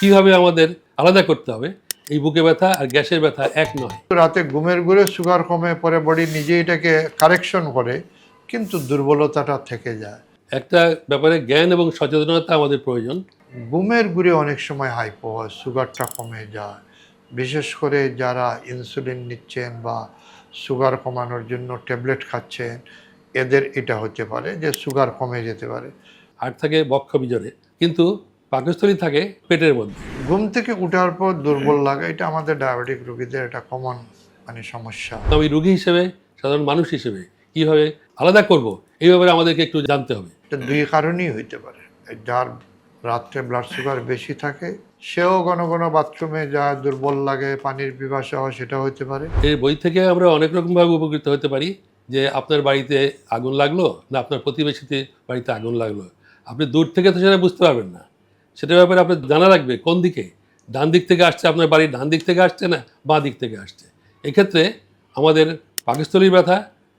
কীভাবে আমাদের আলাদা করতে হবে? এই বুকে ব্যথা আর গ্যাসের ব্যথা এক নয়। রাতে ঘুমের ঘুরে সুগার কমে পরে বডি নিজে এটাকে কারেকশন করে কিন্তু দুর্বলতাটা থেকে যায়। একটা ব্যাপারে জ্ঞান এবং সচেতনতা আমাদের প্রয়োজন। ঘুমের ঘুরে অনেক সময় হাইপো হয় সুগারটা কমে যায়। বিশেষ করে যারা ইনসুলিন নিচ্ছেন বা সুগার কমানোর জন্য ট্যাবলেট খাচ্ছেন এদের এটা হতে পারে যে সুগার কমে যেতে পারে। হার্ট থাকে বক্ষ বিজরে কিন্তু পাকস্থলী থাকে পেটের মধ্যে। ঘুম থেকে উঠার পর দুর্বল লাগা এটা আমাদের ডায়াবেটিক রোগীদের একটা কমন মানে সমস্যা। আমি রুগী হিসেবে সাধারণ মানুষ হিসেবে কীভাবে আলাদা করব এই ব্যাপারে আমাদেরকে একটু জানতে হবে। এটা দুই কারণেই হইতে পারে। যার রাত্রে ব্লাড সুগার বেশি থাকে সেও ঘন ঘন বাথরুমে যা দুর্বল লাগে পানির পিপাসা হয় সেটা হতে পারে। এই বই থেকে আমরা অনেক রকমভাবে উপকৃত হতে পারি যে আপনার বাড়িতে আগুন লাগল না আপনার প্রতিবেশীতে বাড়িতে আগুন লাগল। আপনি দূর থেকে তো সেটা বুঝতে পারবেন না। সেটার ব্যাপারে আপনার জানা রাখবে কোন দিকে? ডান দিক থেকে আসছে আপনার বাড়ির ডান দিক থেকে আসছে না বাঁ দিক থেকে আসছে? এক্ষেত্রে আমাদের পাকস্থলীর ব্যথা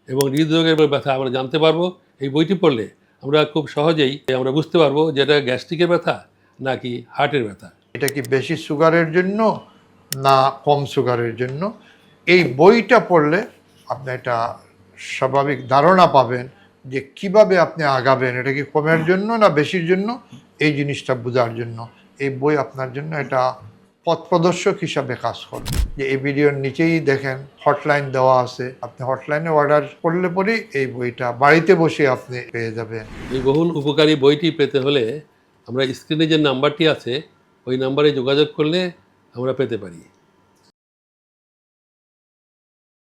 এবং হৃদরোগের ব্যথা আমরা জানতে পারব। এই বইটি পড়লে আমরা খুব সহজেই আমরা বুঝতে পারব যে এটা গ্যাস্ট্রিকের ব্যথা নাকি হার্টের ব্যথা। এটা কি বেশি সুগারের জন্য না কম সুগারের জন্য? এই বইটা পড়লে আপনি একটা স্বাভাবিক ধারণা পাবেন যে কীভাবে আপনি আগাবেন, এটা কি কমের জন্য না বেশির জন্য? এই জিনিসটা বোঝার জন্য, এই বই আপনার জন্য এটা পথ প্রদর্শক হিসাবে কাজ করবে যে এই ভিডিওর নিচেই দেখেন, হটলাইন দেওয়া আছে। আপনি হটলাইনে অর্ডার করলে পরেই এই বইটা বাড়িতে বসে আপনি পেয়ে যাবেন। এই বহুল উপকারী বইটি পেতে হলে আমরা স্ক্রিনে যে নাম্বারটি আছে, ওই নাম্বারে যোগাযোগ করলে আমরা পেতে পারি।